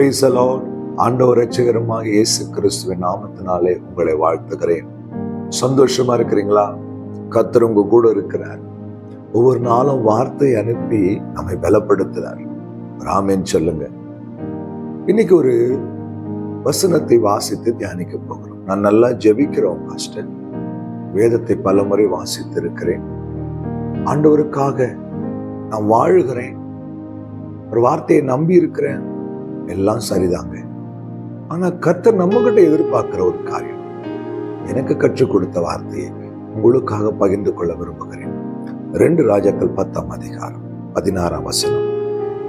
பிரேசலோ ஆண்டவர் ரட்சகரமாக இயேசு கிறிஸ்துவின் நாமத்தினாலே உங்களை வாழ்த்துகிறேன். சந்தோஷமா இருக்கிறீங்களா? கத்தர் உங்க கூட இருக்கிறார். ஒவ்வொரு நாளும் வார்த்தை அனுப்பி நம்மை பலப்படுத்துகிறார். ராமேன் சொல்லுங்க. இன்னைக்கு ஒரு வசனத்தை வாசித்து தியானிக்க போகிறோம். நான் நல்லா ஜெபிக்கிறோம் பாஸ்டர். வேதத்தை பலமுறை வாசித்து இருக்கிறேன் ஆண்டவருக்காக நான் வாழுகிறேன். ஒரு வார்த்தையை நம்பி இருக்கிறேன் எல்லாம் சரிதாங்க. ஆனா கர்த்தர் நம்ம கிட்ட எதிர்பார்க்கிற ஒரு காரியம். எனக்கு கற்றுக் கொடுத்த வார்த்தையை உங்களுக்காக பகிர்ந்து கொள்ள விரும்புகிறேன். ரெண்டு ராஜாக்கள் பத்தாம் அதிகாரம் பதினாறாம் வசனம்.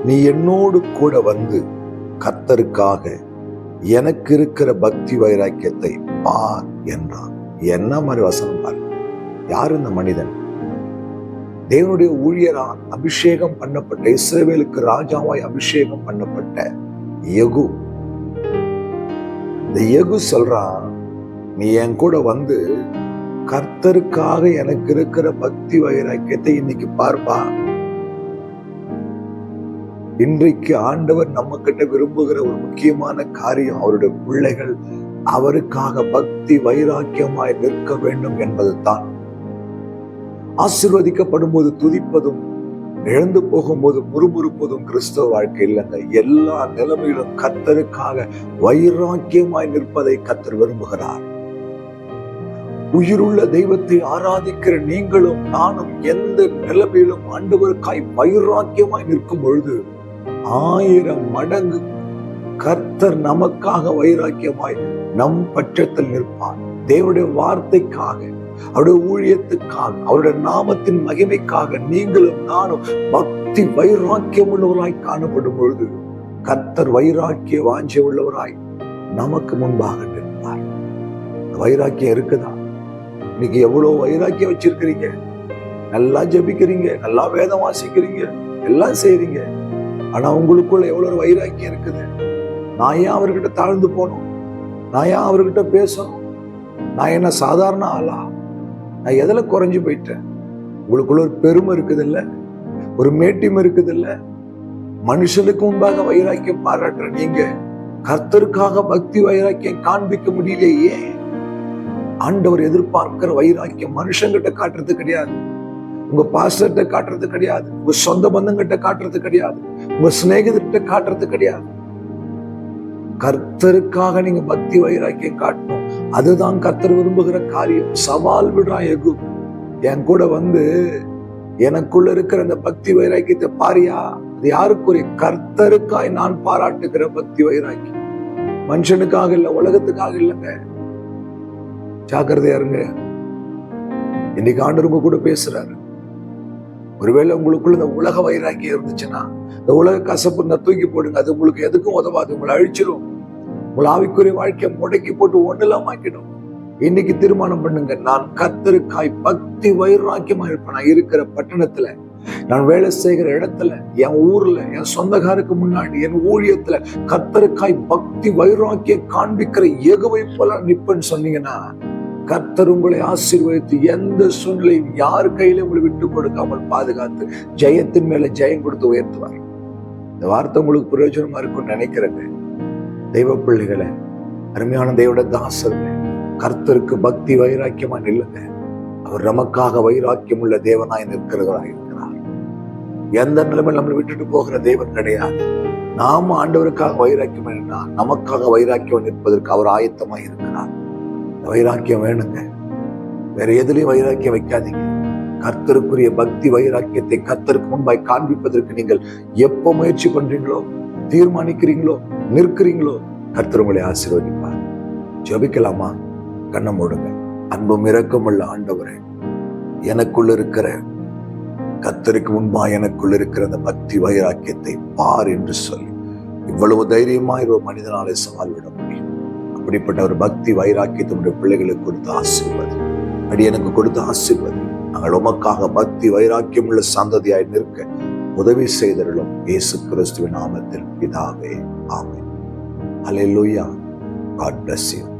நீ என்னோடு கூட வந்து கர்த்தருக்காக எனக்கு இருக்கிற பக்தி வைராக்கியத்தை பார் என்றான். என்ன மாதிரி வசனம் பாரு யார் இந்த மனிதன்? தேவனுடைய ஊழியரால் அபிஷேகம் பண்ணப்பட்ட இஸ்ரேவேலுக்கு ராஜாவாய் அபிஷேகம் பண்ணப்பட்ட யகு. இந்த எகு சொல்றான் நீ என் கூட வந்து கர்த்தருக்காக எனக்கு இருக்கிற பக்தி வைராக்கியத்தை இன்னைக்கு பார்ப்பா. இன்றைக்கு ஆண்டவர் நம்ம கிட்ட விரும்புகிற ஒரு முக்கியமான காரியம் அவருடைய பிள்ளைகள் அவருக்காக பக்தி வைராக்கியமாய் நிற்க வேண்டும் என்பதுதான். ஆசிர்வதிக்கப்படும் போது துதிப்பதும் இழந்து போகும்போது முறுமுறுப்பதும் கிறிஸ்தவ வாழ்க்கை இல்லைங்க. எல்லா நிலைமையிலும் கத்தருக்காக வைராக்கியமாய் நிற்பதை கத்தர் விரும்புகிறார். உயிருள்ள தெய்வத்தை ஆராதிக்கிற நீங்களும் நானும் எந்த நிலைமையிலும் ஆண்டவருக்காய் வைராக்கியமாய் நிற்கும் பொழுது ஆயிரம் மடங்கு கர்த்தர் நமக்காக வைராக்கியமாய் நம் பட்சத்தில் நிற்பார். தேவனுடைய வார்த்தைக்காக அவருடைய ஊழியத்துக்காக அவருடைய நாமத்தின் மகிமைக்காக நீங்களும் நானும் பக்தி வைராக்கியம் உள்ளவராய் காணப்படும் பொழுது கர்த்தர் வைராக்கிய வாஞ்சி உள்ளவராய் நமக்கு முன்பாக நிற்பார். வைராக்கியம் இருக்குதா? இன்னைக்கு எவ்வளவு வைராக்கியம் வச்சிருக்கிறீங்க? நல்லா ஜபிக்கிறீங்க நல்லா வேதம் வாசிக்கிறீங்க எல்லாம் செய்யறீங்க ஆனா உங்களுக்குள்ள எவ்வளவு வைராக்கியம் இருக்குது? நான் ஏன் அவர்கிட்ட தாழ்ந்து போகணும்? நான் ஏன் அவர்கிட்ட பேசணும்? நான் என்ன சாதாரண ஆளா? நான் எதில் குறைஞ்சு போயிட்டேன்? உங்களுக்குள்ள ஒரு பெருமை இருக்குது இல்ல ஒரு மேட்டிமை இருக்குது இல்ல மனுஷனுக்கு முன்பாக வைராக்கியம் பாராட்டுற நீங்க கர்த்தருக்காக பக்தி வைராக்கியம் காண்பிக்க முடியலையே. ஆண்டவர் எதிர்பார்க்கிற வைராக்கியம் மனுஷங்கிட்ட காட்டுறது கிடையாது. உங்க பாஸ்டர்கிட்ட காட்டுறது கிடையாது. உங்க சொந்த பந்தங்கிட்ட காட்டுறது கிடையாது. உங்க சிநேகிதர்கிட்ட காட்டுறது கிடையாது. கர்த்தருக்காக நீங்க பக்தி வைராக்கியம் காட்டணும். அதுதான் கத்தர் விரும்புகிற காரியம். சவால் விடுறான் எகு என் கூட வந்து எனக்குள்ள இருக்கிற அந்த பக்தி வைராக்கியத்தை பாரியா? அது யாருக்குரிய? கர்த்தருக்காய் நான் பாராட்டுகிற பக்தி வைராக்கியம். மனுஷனுக்காக இல்லை உலகத்துக்காக இல்லைங்க. ஜாக்கிரதையா இருங்க. இன்னைக்கு ஆண்டு உங்க கூட பேசுறாரு. ஒருவேளை உங்களுக்குள்ள இந்த உலக வைராக்கியம் இருந்துச்சுன்னா இந்த உலக கசப்பு இந்த தூக்கி போடுங்க. அது உங்களுக்கு எதுக்கும் உதவாது. உங்களை அழிச்சிடும் உங்கள் ஆவிக்குரிய வாழ்க்கையை முடக்கி போட்டு ஒண்ணுலாம் ஆக்கிடும் இன்னைக்கு தீர்மானம் பண்ணுங்க. நான் கத்தருக்காய் பக்தி வைராக்கியமா இருப்பேன். நான் இருக்கிற பட்டணத்துல நான் வேலை செய்கிற இடத்துல என் ஊர்ல என் சொந்தக்காருக்கு முன்னாடி என் ஊழியத்துல கத்தருக்காய் பக்தி வைராக்கியம் காண்பிக்கிற எகுவை போல நிப்பன்னு சொன்னீங்கன்னா கத்தர் உங்களை ஆசீர்வதித்து எந்த சூழ்நிலையும் யார் கையில உங்களை விட்டு கொடுக்காமல் பாதுகாத்து ஜெயத்தின் மேல ஜெயம் கொடுத்து உயர்த்துவார். இந்த வார்த்தை உங்களுக்கு பிரயோஜனமா இருக்கும்னு நினைக்கிறேன் தெய்வ பிள்ளைகளை அருமையான தெய்வோட தாசருங்க கர்த்தருக்கு பக்தி வைராக்கியமா நில்லுங்க. அவர் நமக்காக வைராக்கியம் உள்ள தேவனாய் நிற்கிறவராய் இருக்கிறார். எந்த நிலைமையில் நம்மளை விட்டுட்டு போகிற தேவன் கிடையாது. நாம ஆண்டவருக்காக வைராக்கியம் என்ன நமக்காக வைராக்கியம் நிற்பதற்கு அவர் ஆயத்தமாய் இருக்கிறார். வைராக்கியம் வேணுங்க. வேற எதுலயும் வைராக்கியம் வைக்காதீங்க. கர்த்தருக்குரிய பக்தி வைராக்கியத்தை கர்த்தருக்கு முன்பாய் காண்பிப்பதற்கு நீங்கள் எப்போ முயற்சி பண்றீங்களோ தீர்மானிக்கிறீங்களோ நிற்கிறீங்களோ கர்த்தர் உங்களை ஆசீர்வதிப்பார். ஜபிக்கலாமா? கண்ணை மூடுங்க. அன்பும் இரக்கமுள்ள ஆண்டவரே எனக்குள்ள இருக்கிற கர்த்தருக்கு முன்பா எனக்குள்ள இருக்கிற அந்த பக்தி வைராக்கியத்தை பார் என்று சொல்லி இவ்வளவு தைரியமாய் ஒரு மனிதனாலே சவால் விட முடியும். அப்படிப்பட்ட ஒரு பக்தி வைராக்கியத்தை உடைய பிள்ளைகளுக்கு கொடுத்த ஆசீர்வாதி. அடி எனக்கு கொடுத்த ஆசீர்வாதி. நாங்கள் உமக்காக பக்தி வைராக்கியம் உள்ள சந்ததியாய் நிற்க உதவி செய்தருளும் இயேசு கிறிஸ்துவின் நாமத்தில் பிதாவே ஆமே ஹalleluya. God bless you